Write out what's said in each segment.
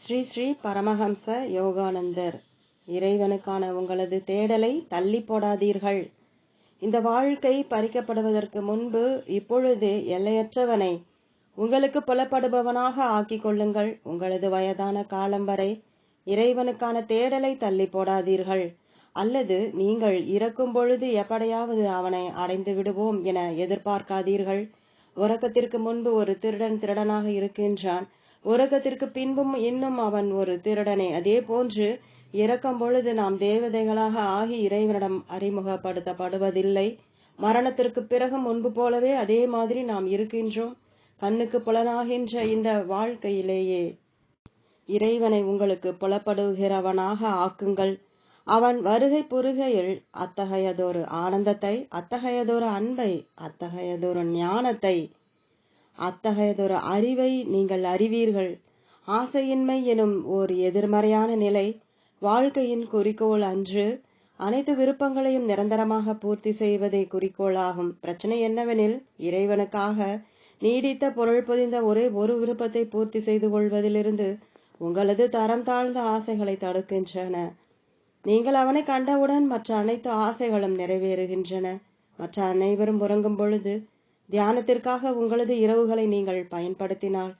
ஸ்ரீ ஸ்ரீ பரமஹம்ச யோகானந்தர் இறைவனுக்கான உங்களது தேடலை தள்ளி போடாதீர்கள். இந்த வாழ்க்கை பறிக்கப்படுவதற்கு முன்பு இப்பொழுது எல்லையற்றவனை உங்களுக்கு புலப்படுபவனாக ஆக்கிக் கொள்ளுங்கள். உங்களது வயதான காலம் வரை இறைவனுக்கான தேடலை தள்ளி போடாதீர்கள். அல்லது நீங்கள் இறக்கும் பொழுது எப்படியாவது அவனை அடைந்து விடுவோம் என எதிர்பார்க்காதீர்கள். உறக்கத்திற்கு முன்பு ஒரு திருடன் திருடனாக இருக்கின்றான். உறக்கத்திற்கு பின்பும் இன்னும் அவன் ஒரு திருடனே. அதே போன்று இறக்கும் பொழுது நாம் தேவதைகளாக ஆகி இறைவனிடம் அறிமுகப்படுத்தப்படுவதில்லை. மரணத்திற்கு பிறகு முன்பு போலவே அதே மாதிரி நாம் இருக்கின்றோம். கண்ணுக்கு புலனாகின்ற இந்த வாழ்க்கையிலேயே இறைவனை உங்களுக்கு புலப்படுகிறவனாக ஆக்குங்கள். அவன் வருகை புருகையில் அத்தகையதொரு ஆனந்தத்தை அத்தகையதொரு அன்பை அத்தகையதொரு ஞானத்தை அத்தகையதொரு அறிவை நீங்கள் அறிவீர்கள். ஆசையின்மை எனும் ஓர் எதிர்மறையான நிலை வாழ்க்கையின் குறிக்கோள் அன்று அனைத்து விருப்பங்களையும் நிரந்தரமாக பூர்த்தி செய்வதே குறிக்கோளாகும். பிரச்சனை என்னவெனில் இறைவனுக்காக நீடித்த பொருள் பொதிந்த ஒரே ஒரு விருப்பத்தை பூர்த்தி செய்து கொள்வதிலிருந்து உங்களது தரம் தாழ்ந்த ஆசைகளை தடுக்கின்றன. நீங்கள் அவனை கண்டவுடன் மற்ற அனைத்து ஆசைகளும் நிறைவேறுகின்றன. மற்ற அனைவரும் உறங்கும் பொழுது தியானத்திற்காக உங்களது இரவுகளை நீங்கள் பயன்படுத்தினால்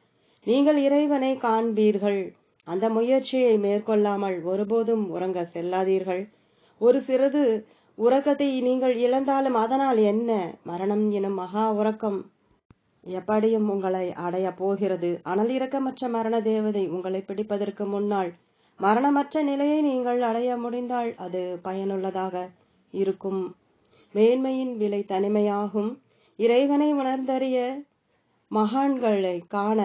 நீங்கள் இறைவனை காண்பீர்கள். அந்த முயற்சியை மேற்கொள்ளாமல் ஒருபோதும் உறங்க செல்லாதீர்கள். ஒரு சிறிது உறக்கத்தை நீங்கள் இழந்தாலும் அதனால் என்ன? மரணம் எனும் மகா உறக்கம் எப்படியும் உங்களை அடைய போகிறது. அனல் இறக்கமற்ற மரண தேவதை உங்களை பிடிப்பதற்கு முன்னால் மரணமற்ற நிலையை நீங்கள் அடைய முடிந்தால் அது பயனுள்ளதாக இருக்கும். மேன்மையின் விலை தனிமையாகும். இறைவனை உணர்ந்தறிய மகான்களை காண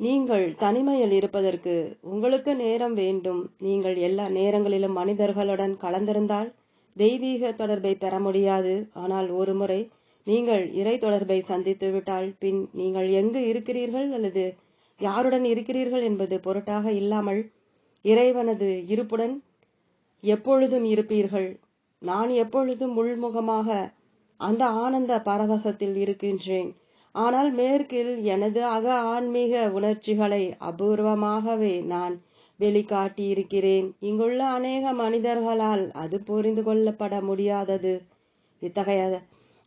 நீங்கள் தனிமையில் இருப்பதற்கு உங்களுக்கு நேரம் வேண்டும். நீங்கள் எல்லா நேரங்களிலும் மனிதர்களுடன் கலந்திருந்தால் தெய்வீக தொடர்பை பெற முடியாது. ஆனால் ஒரு முறை நீங்கள் இறை தொடர்பை சந்தித்து விட்டால் பின் நீங்கள் எங்கு இருக்கிறீர்கள் அல்லது யாருடன் இருக்கிறீர்கள் என்பது பொருட்டாக இல்லாமல் இறைவனது இருப்புடன் எப்பொழுதும் இருப்பீர்கள். நான் எப்பொழுதும் உள்முகமாக அந்த ஆனந்த பரவசத்தில் இருக்கின்றேன். ஆனால் மேற்கில் எனது அக ஆன்மீக உணர்ச்சிகளை அபூர்வமாகவே நான் வெளிக்காட்டியிருக்கிறேன். இங்குள்ள அநேக மனிதர்களால் அது புரிந்து கொள்ளப்பட முடியாதது. இத்தகைய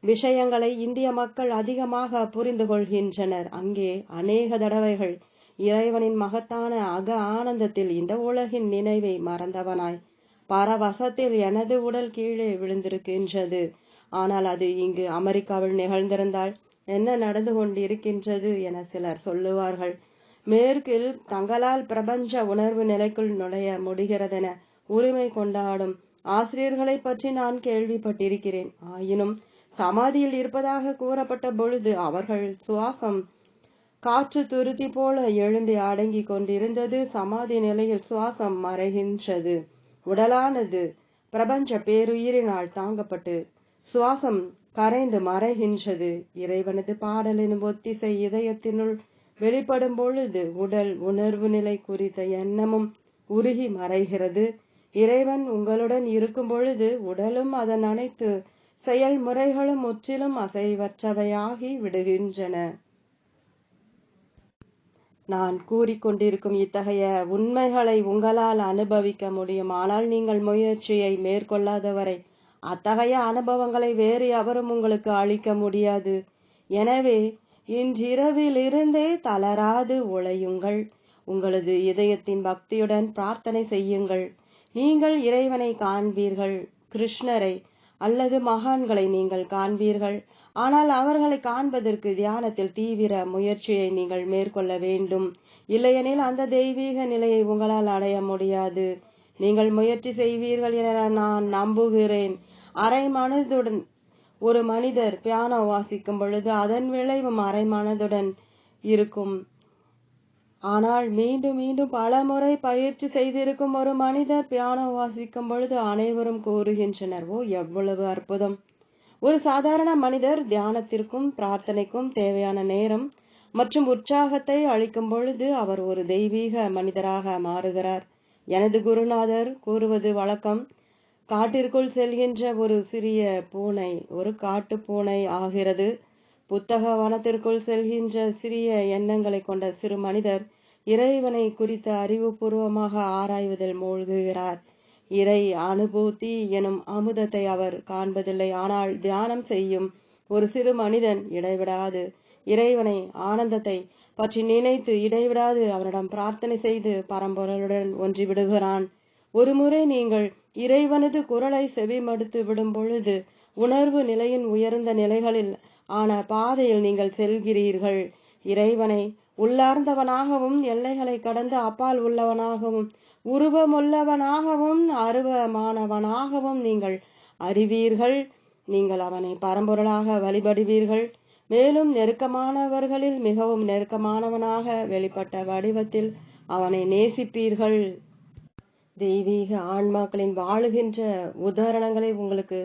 விஷயங்களை இந்திய மக்கள் அதிகமாக புரிந்து கொள்கின்றனர். அங்கே அநேக தடவைகள் இறைவனின் மகத்தான அக ஆனந்தத்தில் இந்த உலகின் நினைவை மறந்தவனாய். பரவசத்தில் எனது உடல் கீழே விழுந்திருக்கின்றது. ஆனால் அது இங்கு அமெரிக்காவில் நிகழ்ந்திருந்தால் என்ன நடந்து கொண்டிருக்கின்றது என சிலர் சொல்லுவார்கள். மேற்கில் தங்களால் பிரபஞ்ச உணர்வு நிலைக்குள் நுழைய முடிகிறதென உரிமை கொண்டாடும் ஆசிரியர்களை பற்றி நான் கேள்விப்பட்டிருக்கிறேன். ஆயினும் சமாதியில் இருப்பதாக கூறப்பட்ட பொழுது அவர்கள் சுவாசம் காற்று துருத்தி போல எழும்பி அடங்கி கொண்டிருந்தது. சமாதி நிலையில் சுவாசம் மறைகின்றது. உடலானது பிரபஞ்ச பேருயிரினால் தாங்கப்பட்டு சுவாசம் கரைந்து மறைகின்றது. இறைவனது பாடலின் ஒத்திசை இதயத்தினுள் வெளிப்படும் பொழுது உடல் உணர்வு நிலை குறித்த எண்ணமும் உருகி மறைகிறது. இறைவன் உங்களுடன் இருக்கும் பொழுது உடலும் அதன் அனைத்து செயல்முறைகளும் முற்றிலும் அசைவற்றவையாகி விடுகின்றன. நான் கூறிக்கொண்டிருக்கும் இத்தகைய உண்மைகளை உங்களால் அனுபவிக்க முடியும். ஆனால் நீங்கள் முயற்சியை மேற்கொள்ளாதவரை அத்தகைய அனுபவங்களை வேறு எவரும் உங்களுக்கு அளிக்க முடியாது. எனவே இன்றிரவிலிருந்தே தளராது உழையுங்கள். உங்களது இதயத்தின் பக்தியுடன் பிரார்த்தனை செய்யுங்கள். நீங்கள் இறைவனை காண்பீர்கள். கிருஷ்ணரை அல்லது மகான்களை நீங்கள் காண்பீர்கள். ஆனால் அவர்களை காண்பதற்கு தியானத்தில் தீவிர முயற்சியை நீங்கள் மேற்கொள்ள வேண்டும். இல்லையெனில் அந்த தெய்வீக நிலையை உங்களால் அடைய முடியாது. நீங்கள் முயற்சி செய்வீர்கள் என நான் நம்புகிறேன். அரை மனதுடன் ஒரு மனிதர் பியானோ வாசிக்கும் பொழுது அதன் விளைவும் அரை மனதுடன் இருக்கும். ஆனால் மீண்டும் மீண்டும் பல முறை பயிற்சி செய்திருக்கும் ஒரு மனிதர் பியானோ வாசிக்கும் பொழுது அனைவரும் கூறுகின்றனர் ஓ எவ்வளவு அற்புதம்! ஒரு சாதாரண மனிதர் தியானத்திற்கும் பிரார்த்தனைக்கும் தேவையான நேரம் மற்றும் உற்சாகத்தை அளிக்கும் பொழுது அவர் ஒரு தெய்வீக மனிதராக மாறுகிறார். எனது குருநாதர் கூறுவது வழக்கம். காட்டிற்குள் செல்கின்ற ஒரு சிறிய பூனை ஒரு காட்டு பூனை ஆகிறது. புத்தக வனத்திற்குள் செல்கின்ற சிறிய எண்ணங்களை கொண்ட சிறு மனிதர் இறைவனை குறித்து அறிவுபூர்வமாக ஆராய்வதில் மூழ்குகிறார். இறை அனுபூதி எனும் அமுதத்தை அவர் காண்பதில்லை. ஆனால் தியானம் செய்யும் ஒரு சிறு மனிதன் இடைவிடாது. இறைவனை ஆனந்தத்தை பற்றி நினைத்து இடைவிடாது. அவனிடம் பிரார்த்தனை செய்து பரம்பொருளுடன் ஒன்றி விடுகிறான் ஒருமுறை நீங்கள் இறைவனது குரலை செவிமடுத்து விடும் பொழுது உணர்வு நிலையின் உயர்ந்த நிலைகளில் ஆன பாதையில் நீங்கள் செல்கிறீர்கள். இறைவனை உள்ளார்ந்தவனாகவும் எல்லைகளை கடந்து அப்பால் உள்ளவனாகவும் உருவமுள்ளவனாகவும் அருவமானவனாகவும் நீங்கள் அறிவீர்கள். நீங்கள் அவனை பரம்பொருளாக வழிபடுவீர்கள். மேலும் நெருக்கமானவர்களில் மிகவும் நெருக்கமானவனாக வெளிப்பட்ட வடிவத்தில் அவனை நேசிப்பீர்கள். தெய்வீக ஆன்மாக்களின் வாழுகின்ற உதாரணங்களை உங்களுக்கு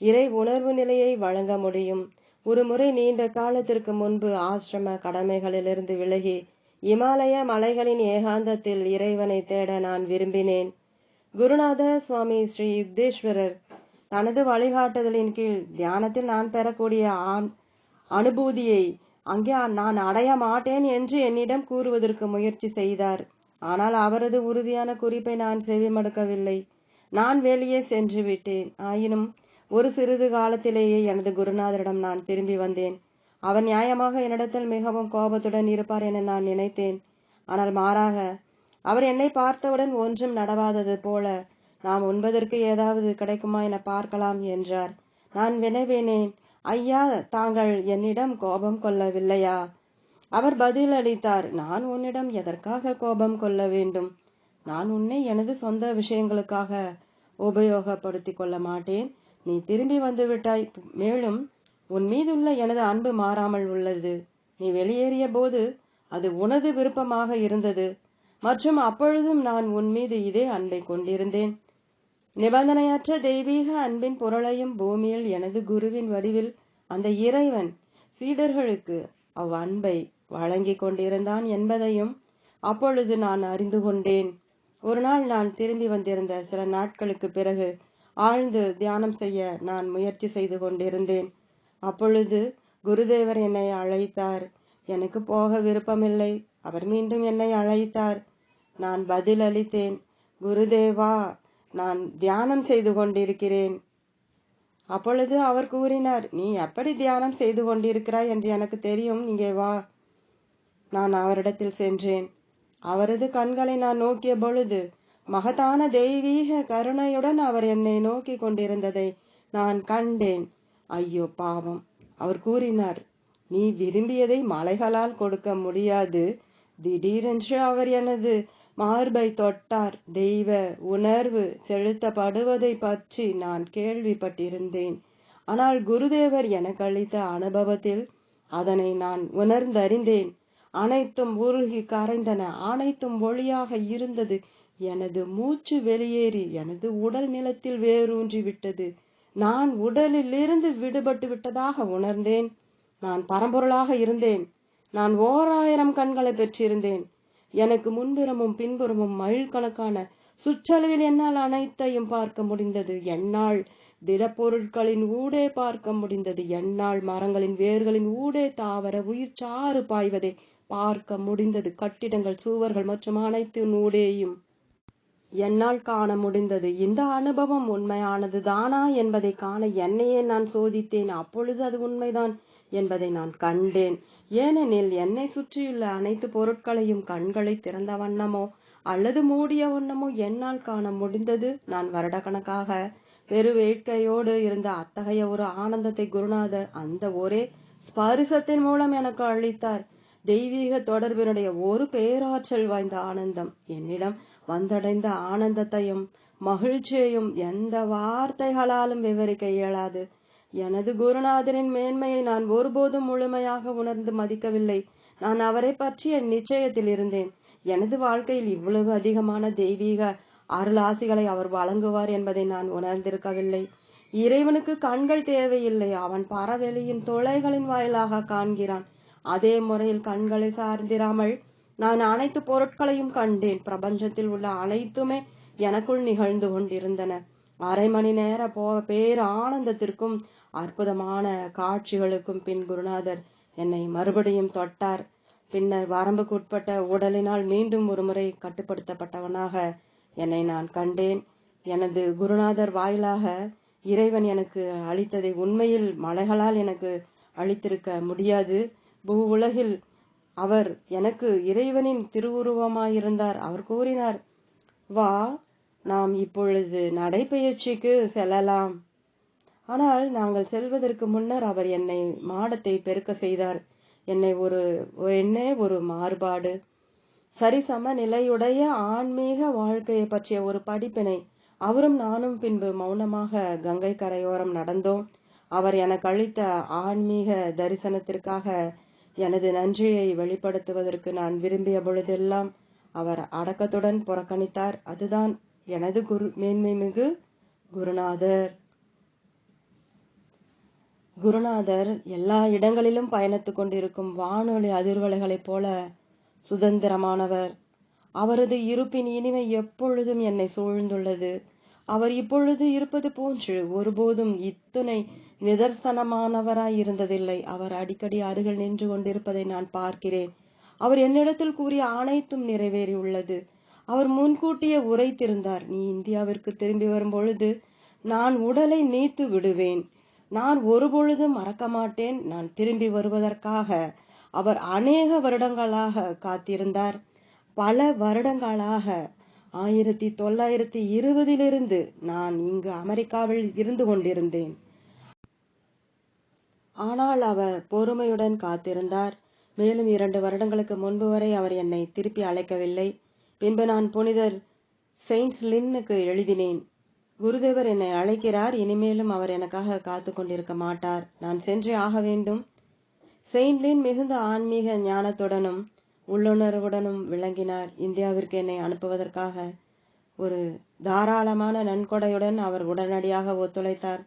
இறை உணர்வு நிலையை வழங்க முடியும். ஒரு முறை நீண்ட காலத்திற்கு முன்பு ஆசிரம கடமைகளிலிருந்து விலகி இமாலய மலைகளின் ஏகாந்தத்தில் இறைவனை தேட நான் விரும்பினேன். குருநாத சுவாமி ஸ்ரீ யுக்தேஸ்வரர் தனது வழிகாட்டுதலின் கீழ் தியானத்தில் நான் பெறக்கூடிய ஆண் அனுபூதியை அங்கே நான் அடைய மாட்டேன் என்று என்னிடம் கூறுவதற்கு முயற்சி செய்தார். ஆனால் அவரது உறுதியான குறிப்பை நான் செவிமடுக்கவில்லை. நான் வெளியே சென்று விட்டேன். ஆயினும் ஒரு சிறிது காலத்திலேயே எனது குருநாதரிடம் நான் திரும்பி வந்தேன். அவர் நியாயமாக என்னிடத்தில் மிகவும் கோபத்துடன் இருப்பார் என நான் நினைத்தேன். ஆனால் மாறாக அவர் என்னை பார்த்தவுடன் ஒன்றும் நடவாதது போல நாம் உண்பதற்கு ஏதாவது கிடைக்குமா என பார்க்கலாம் என்றார். நான் வினவினேன் ஐயா தாங்கள் என்னிடம் கோபம் கொள்ளவில்லையா? அவர் பதில் அளித்தார் நான் உன்னிடம் எதற்காக கோபம் கொள்ள வேண்டும்? நான் உன்னை எனது சொந்த விஷயங்களுக்காக உபயோகப்படுத்திக் கொள்ள மாட்டேன். நீ திரும்பி வந்து விட்டாய். மேலும் உன் மீதுள்ள எனது அன்பு மாறாமல் உள்ளது. நீ வெளியேறிய போது அது உனது விருப்பமாக இருந்தது. மற்றும் அப்பொழுதும் நான் உன் மீது இதே அன்பை கொண்டிருந்தேன். நிபந்தனையற்ற தெய்வீக அன்பின் பொருளையும் பூமியில் எனது குருவின் வடிவில் அந்த இறைவன் சீடர்களுக்கு அவ் அன்பை வழங்கிக் கொண்டிருந்தான் என்பதையும் அப்பொழுது நான் அறிந்து கொண்டேன். ஒரு நாள் நான் திரும்பி வந்திருந்த சில நாட்களுக்கு பிறகு ஆழ்ந்து தியானம் செய்ய நான் முயற்சி செய்து கொண்டிருந்தேன். அப்பொழுது குருதேவர் என்னை அழைத்தார். எனக்கு போக விருப்பமில்லை. அவர் மீண்டும் என்னை அழைத்தார். நான் பதில் அளித்தேன் குருதேவா நான் தியானம் செய்து கொண்டிருக்கிறேன். அப்பொழுது அவர் கூறினார் நீ எப்படி தியானம் செய்து கொண்டிருக்கிறாய் என்று எனக்கு தெரியும். இங்கே வா. நான் அவரிடத்தில் சென்றேன். அவரது கண்களை நான் நோக்கிய பொழுது மகத்தான தெய்வீக கருணையுடன் அவர் என்னை நோக்கி கொண்டிருந்ததை நான் கண்டேன். ஐயோ பாவம். அவர் கூறினார் நீ விரும்பியதை மலைகளால் கொடுக்க முடியாது. திடீரென்று அவர் எனது மார்பை தொட்டார். தெய்வ உணர்வு செலுத்தப்படுவதை பற்றி நான் கேள்விப்பட்டிருந்தேன். ஆனால் குருதேவர் எனக்கு அளித்த அனுபவத்தில் அதனை நான் உணர்ந்தறிந்தேன். அனைத்தும் உருகி கரைந்தன. அனைத்தும் ஒளியாக இருந்தது. எனது மூச்சு வெளியேறி எனது உடல் நிலத்தில் வேரூன்றி விட்டது. நான் உடலிலிருந்து விடுபட்டு விட்டதாக உணர்ந்தேன். நான் பரம்பொருளாக இருந்தேன். நான் ஓராயிரம் கண்களை பெற்றிருந்தேன். எனக்கு முன்புறமும் பின்புறமும் கணக்கான சுற்றளவில் என்னால் அனைத்தையும் பார்க்க முடிந்தது. என்னால் திடப்பொருட்களின் ஊடே பார்க்க முடிந்தது. என்னால் மரங்களின் வேர்களின் ஊடே தாவர உயிர் சாறு பாய்வதை. பார்க்க முடிந்தது. கட்டிடங்கள் சுவர்கள் மற்றும் அனைத்து ஊடேயும் என்னால் காண முடிந்தது. இந்த அனுபவம் உண்மையானது தானா என்பதை காண என்னையே நான் சோதித்தேன். அப்பொழுது அது உண்மைதான் என்பதை நான் கண்டேன். ஏனெனில் என்னை சுற்றியுள்ள அனைத்து பொருட்களையும் கண்களை திறந்த வண்ணமோ அல்லது மூடிய வண்ணமோ என்னால் காண முடிந்தது நான் வருடக்கணக்காக பெரு வேட்கையோடு இருந்த அத்தகைய ஒரு ஆனந்தத்தை குருநாதர் அந்த ஒரே ஸ்பரிசத்தின் மூலம் எனக்கு அளித்தார். தெய்வீக தொடர்பினுடைய ஒரு பேராற்றல் வாய்ந்த ஆனந்தம். என்னிடம் வந்தடைந்த ஆனந்தத்தையும் மகிழ்ச்சியையும் எந்த வார்த்தைகளாலும் விவரிக்க இயலாது. எனது குருநாதரின் மேன்மையை நான் ஒருபோதும் முழுமையாக உணர்ந்து மதிக்கவில்லை. நான் அவரை பற்றிய நிச்சயத்தில் இருந்தேன். எனது வாழ்க்கையில் இவ்வளவு அதிகமான தெய்வீக அருளாசிகளை அவர் வழங்குவார் என்பதை நான் உணர்ந்திருக்கவில்லை. இறைவனுக்கு கண்கள் தேவையில்லை. அவன் பறவெளியின் தொலைகளின் வாயிலாக காண்கிறான். அதே முறையில் கண்களை சார்ந்திராமல் நான் அனைத்து பொருட்களையும் கண்டேன். பிரபஞ்சத்தில் உள்ள அனைத்துமே எனக்குள் நிகழ்ந்து கொண்டிருந்தன. அரை மணி நேர போ பேர் ஆனந்தத்திற்கும் அற்புதமான காட்சிகளுக்கும் பின் குருநாதர் என்னை மறுபடியும் தொட்டார். பின்னர் வரம்புக்குட்பட்ட உடலினால் மீண்டும் ஒருமுறை கட்டுப்படுத்தப்பட்டவனாக என்னை நான் கண்டேன். எனது குருநாதர் வாயிலாக இறைவன் எனக்கு அளித்ததை உண்மையில் மலைகளால் எனக்கு அளித்திருக்க முடியாது. பூவுலகில் உலகில் அவர் எனக்கு இறைவனின் திருவுருவமாயிருந்தார். அவர் கூறினார் வா நாம் இப்பொழுது நடைபயிற்சிக்கு செல்லலாம். ஆனால் நாங்கள் செல்வதற்கு முன்னர் அவர் என்னை மாடத்தை பெருக்க செய்தார். என்னை ஒரு என்னே ஒரு மாறுபாடு. சரிசம நிலையுடைய ஆன்மீக வாழ்க்கையை பற்றிய ஒரு படிப்பினை அவரும் நானும் பின்பு மௌனமாக கங்கை கரையோரம் நடந்தோம். அவர் எனக்கு அளித்த ஆன்மீக தரிசனத்திற்காக எனது நன்றியை வெளிப்படுத்துவதற்கு நான் விரும்பிய பொழுதெல்லாம் அவர் அடக்கத்துடன் புறக்கணித்தார். அதுதான் எனது குரு மேன்மை மிகு குருநாதர். குருநாதர் எல்லா இடங்களிலும் பயணித்துக் கொண்டிருக்கும் வானொலி அதிர்வலைகளைப் போல சுதந்திரமானவர். அவரது இருப்பின் இனிமை எப்பொழுதும் என்னை சூழ்ந்துள்ளது. அவர் இப்பொழுது இருப்பது போன்று ஒருபோதும் இத்துணை நிதர்சனமானவராய் இருந்ததில்லை. அவர் அடிக்கடி அருகில் நின்று கொண்டிருப்பதை நான் பார்க்கிறேன். அவர் என்னிடத்தில் கூறிய அனைத்தும் நிறைவேறியுள்ளது. அவர் முன்கூட்டியே உரைத்திருந்தார். நீ இந்தியாவிற்கு திரும்பி வரும்பொழுது நான் உடலை நீத்து விடுவேன். நான் ஒருபொழுதும் மறக்க மாட்டேன். நான் திரும்பி வருவதற்காக. அவர் அநேக வருடங்களாக காத்திருந்தார். பல வருடங்களாக. ஆயிரத்தி தொள்ளாயிரத்தி இருபதிலிருந்து நான் இங்கு அமெரிக்காவில் இருந்து கொண்டிருந்தேன். ஆனால் அவர் பொறுமையுடன் காத்திருந்தார். மேலும் இரண்டு வருடங்களுக்கு முன்பு வரை அவர் என்னை திருப்பி அழைக்கவில்லை. பின்பு நான் புனிதர் செயின்ஸ் லின்னுக்கு எழுதினேன். குருதேவர் என்னை அழைக்கிறார் இனிமேலும் அவர் எனக்காக காத்து கொண்டிருக்க மாட்டார். நான் சென்றே ஆக வேண்டும். செயின்லின் மிகுந்த ஆன்மீக ஞானத்துடனும் உள்ளுணர்வுடனும் விளங்கினார். இந்தியாவிற்கு என்னை அனுப்புவதற்காக ஒரு தாராளமான நன்கொடையுடன் அவர் உடனடியாக ஒத்துழைத்தார்.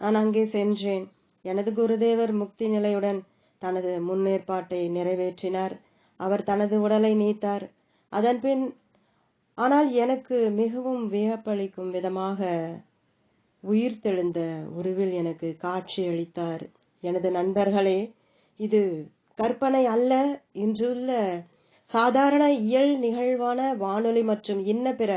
நான் அங்கே சென்றேன். எனது குருதேவர் முக்தி நிலையுடன் தனது முன்னேற்பாட்டை நிறைவேற்றினார். அவர் தனது உடலை நீத்தார். அதன்பின் ஆனால் எனக்கு மிகவும் வியப்பளிக்கும் விதமாக உயிர்த்தெழுந்த உருவில் எனக்கு காட்சி அளித்தார். எனது நண்பர்களே இது கற்பனை அல்ல. இன்றுள்ள சாதாரண இயல் நிகழ்வான வானொலி மற்றும் இன்ன பிற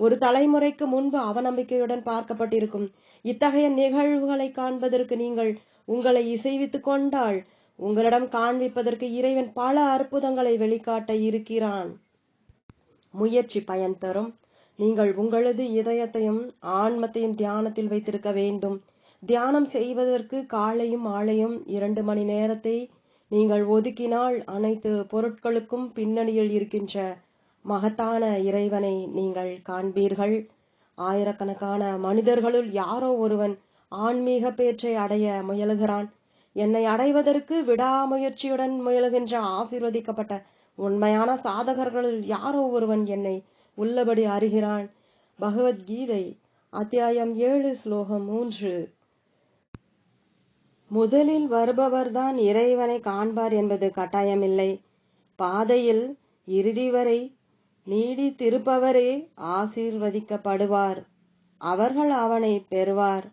ஒரு தலைமுறைக்கு முன்பு அவநம்பிக்கையுடன் பார்க்கப்பட்டிருக்கும் இத்தகைய நிகழ்வுகளை காண்பதற்கு நீங்கள் உங்களை இசைவித்துக் கொண்டால் உங்களிடம் காண்பிப்பதற்கு இறைவன் பல அற்புதங்களை வெளிக்காட்ட இருக்கிறான். முயற்சி பயன் தரும். நீங்கள் உங்களது இதயத்தையும் ஆன்மத்தையும் தியானத்தில் வைத்திருக்க வேண்டும். தியானம் செய்வதற்கு காலையும் மாலையும் இரண்டு மணி நேரத்தை நீங்கள் ஒதுக்கினால் அனைத்து பொருட்களுக்கும் பின்னணியில் இருக்கின்ற மகத்தான இறைவனை நீங்கள் காண்பீர்கள். ஆயிரக்கணக்கான மனிதர்களுள் யாரோ ஒருவன் ஆன்மீக பேற்றை அடைய முயலுகிறான். என்னை அடைவதற்கு விடாமுயற்சியுடன் முயலுகின்ற ஆசீர்வதிக்கப்பட்ட உண்மையான சாதகர்களுள் யாரோ ஒருவன் என்னை உள்ளபடி அறிகிறான். பகவத்கீதை அத்தியாயம் ஏழு ஸ்லோகம் மூன்று. முதலில் வருபவர்தான் இறைவனை காண்பார் என்பது கட்டாயமில்லை. பாதையில் இறுதி வரை நீடித்திருப்பவரே ஆசீர்வதிக்கப்படுவார். அவர்கள் அவனை பெறுவார்.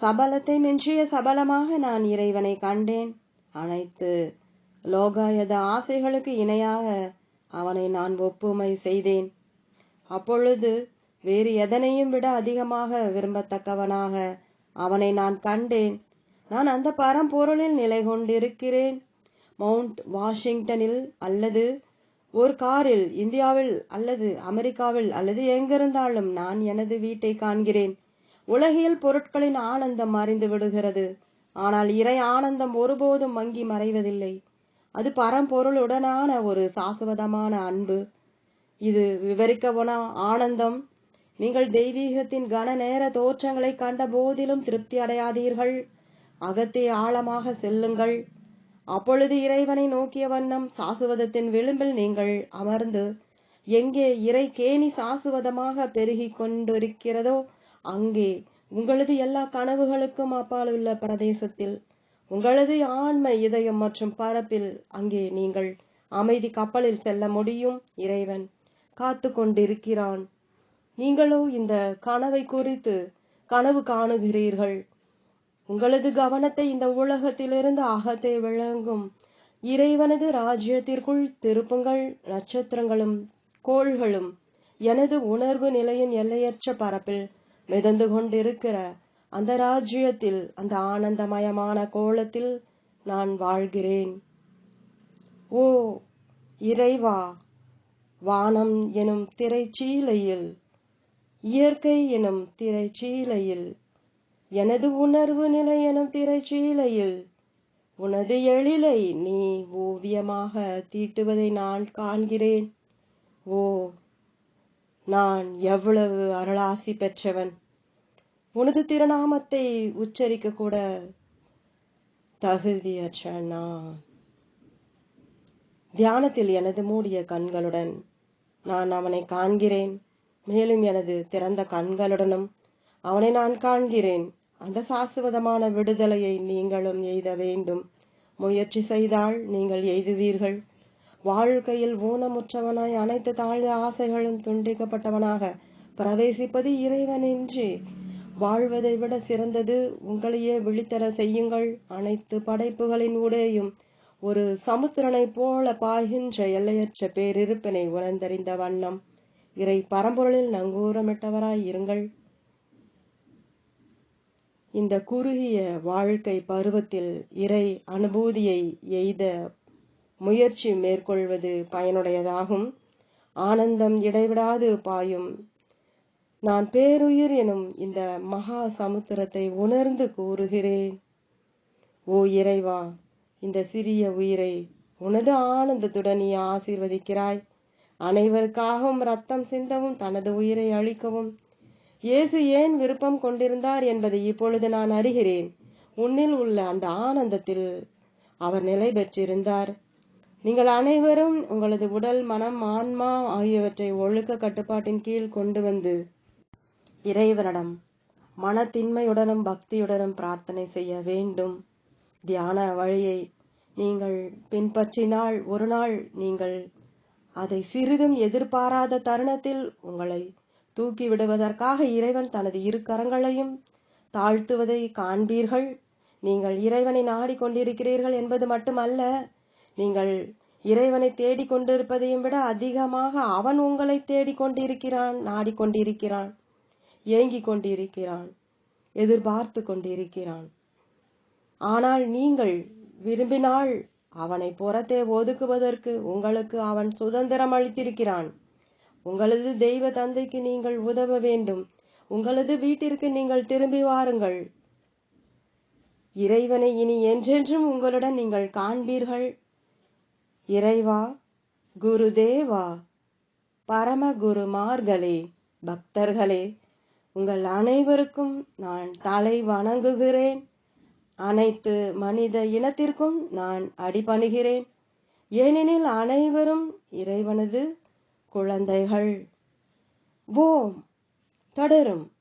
சபலத்தை மிஞ்சிய சபலமாக நான் இறைவனை கண்டேன். அனைத்து லோகாயத ஆசைகளுக்கு இணையாக அவனை நான் ஒப்புமை செய்தேன். அப்பொழுது வேறு எதனையும் விட அதிகமாக விரும்பத்தக்கவனாக அவனை நான் கண்டேன். நான் அந்த பரம்பொருளில் நிலை கொண்டிருக்கிறேன் மவுண்ட் வாஷிங்டனில் அல்லது ஒரு காரில் இந்தியாவில் அல்லது அமெரிக்காவில் அல்லது எங்கிருந்தாலும் நான் எனது வீட்டை காண்கிறேன். உலகியல் பொருட்களின் ஆனந்தம் மறைந்து விடுகிறது. ஆனால் இறை ஆனந்தம் ஒருபோதும் மங்கி மறைவதில்லை. அது பரம்பொருளுடனான ஒரு சாசுவதமான அன்பு. இது விவரிக்கவன ஆனந்தம். நீங்கள் தெய்வீகத்தின் கன நேர தோற்றங்களை கண்ட போதிலும் திருப்தி அடையாதீர்கள். அகத்தே ஆழமாக செல்லுங்கள். அப்பொழுது இறைவனை நோக்கிய வண்ணம் சாசுவதத்தின் விளிம்பில் நீங்கள் அமர்ந்து எங்கே இறை கேணி சாசுவதமாக பெருகி கொண்டிருக்கிறதோ அங்கே உங்களது எல்லா கனவுகளுக்கும் அப்பால் உள்ள பிரதேசத்தில் உங்களது ஆன்ம இதயம் மற்றும் பரப்பில் அங்கே நீங்கள் அமைதி கப்பலில் செல்ல முடியும் இறைவன் காத்து கொண்டிருக்கிறான். நீங்களோ இந்த கனவை குறித்து கனவு காணுகிறீர்கள். உங்களது கவனத்தை இந்த உலகத்திலிருந்து அகத்தை விளங்கும். இறைவனது ராஜ்யத்திற்குள் திருப்புங்கள் நட்சத்திரங்களும் கோள்களும். எனது உணர்வு நிலையின் எல்லையற்ற பரப்பில் மிதந்து கொண்டிருக்கிற அந்த ராஜ்யத்தில் அந்த ஆனந்தமயமான கோலத்தில் நான் வாழ்கிறேன். ஓ இறைவா வானம் எனும் திரைச்சீலையில் இயற்கை எனும் திரைச்சீலையில் எனது உணர்வு நிலை எனும் திரைச்சீலையில் உனது எழிலை நீ ஓவியமாக தீட்டுவதை நான் காண்கிறேன். ஓ நான் எவ்வளவு அருளாசி பெற்றவன். உனது திருநாமத்தை உச்சரிக்க கூட தகுதியற்ற நான் தியானத்தில் எனது மூடிய கண்களுடன் நான் அவனை காண்கிறேன். மேலும் எனது திறந்த கண்களுடனும் அவனை நான் காண்கிறேன். அந்த சாஸ்வதமான விடுதலையை நீங்களும் எய்த வேண்டும். முயற்சி செய்தால் நீங்கள் எய்துவீர்கள். வாழ்க்கையில் ஊனமுற்றவனாய் அனைத்து தாழ்ந்த ஆசைகளும் துண்டிக்கப்பட்டவனாக பிரவேசிப்பது இறைவனின்றி. வாழ்வதை விட சிறந்தது உங்களையே விழித்தர செய்யுங்கள். அனைத்து படைப்புகளின் ஊடேயும் ஒரு சமுத்திரனைப் போல பாய்கின்ற எல்லையற்ற பேரிருப்பினை உணர்ந்தறிந்த வண்ணம். இறை பரம்பொருளில் நங்கூரமிட்டவராய் இருங்கள். இந்த குறுகிய வாழ்க்கை பருவத்தில் இறை அனுபூதியை எய்த முயற்சி மேற்கொள்வது பயனுடையதாகும். ஆனந்தம் இடைவிடாது பாயும். நான் பேருயிர் எனும் இந்த மகா சமுத்திரத்தை உணர்ந்து கூறுகிறேன். ஓ இறைவா இந்த சிறிய உயிரை உனது ஆனந்தத்துடன் நீ ஆசீர்வதிக்கிறாய். அனைவருக்காகவும் ரத்தம் சிந்தவும் தனது உயிரை அழிக்கவும் இயேசு ஏன் விருப்பம் கொண்டிருந்தார் என்பதை இப்பொழுது நான் அறிகிறேன். உன்னில் உள்ள அந்த ஆனந்தத்தில் அவர் நிலை பெற்றிருந்தார். நீங்கள் அனைவரும் உங்களது உடல் மனம் ஆன்மா ஆகியவற்றை ஒழுக்க கட்டுப்பாட்டின் கீழ் கொண்டு வந்து இறைவனிடம் மனத்தின்மையுடனும் பக்தியுடனும் பிரார்த்தனை செய்ய வேண்டும். தியான வழியை நீங்கள் பின்பற்றினால் ஒரு நாள் நீங்கள் அதை சிறிதும் எதிர்பாராத தருணத்தில் உங்களை தூக்கி விடுவதற்காக இறைவன் தனது இரு கரங்களையும் தாழ்த்துவதை காண்பீர்கள். நீங்கள் இறைவனை நாடிக்கொண்டிருக்கிறீர்கள் என்பது மட்டுமல்ல நீங்கள் இறைவனை தேடிக்கொண்டிருப்பதையும் விட அதிகமாக அவன் உங்களை தேடிக்கொண்டிருக்கிறான் நாடிக்கொண்டிருக்கிறான் ஏங்கிக் கொண்டிருக்கிறான் எதிர்பார்த்து கொண்டிருக்கிறான். ஆனால் நீங்கள் விரும்பினால் அவனை புறத்தே ஒதுக்குவதற்கு உங்களுக்கு அவன் சுதந்திரம் அளித்திருக்கிறான். உங்களது தெய்வ தந்தைக்கு நீங்கள் உதவ வேண்டும். உங்களது வீட்டிற்கு நீங்கள் திரும்பி வாருங்கள். இறைவனை இனி என்றென்றும் உங்களுடன் நீங்கள் காண்பீர்கள். இறைவா குருதேவா பரமகுருமார்களே பக்தர்களே உங்கள் அனைவருக்கும் நான் தலை வணங்குகிறேன். அனைத்து மனித இனத்திற்கும் நான் அடிபணிகிறேன். ஏனெனில் அனைவரும் இறைவனது குழந்தைகள். ஓம். தொடரும்.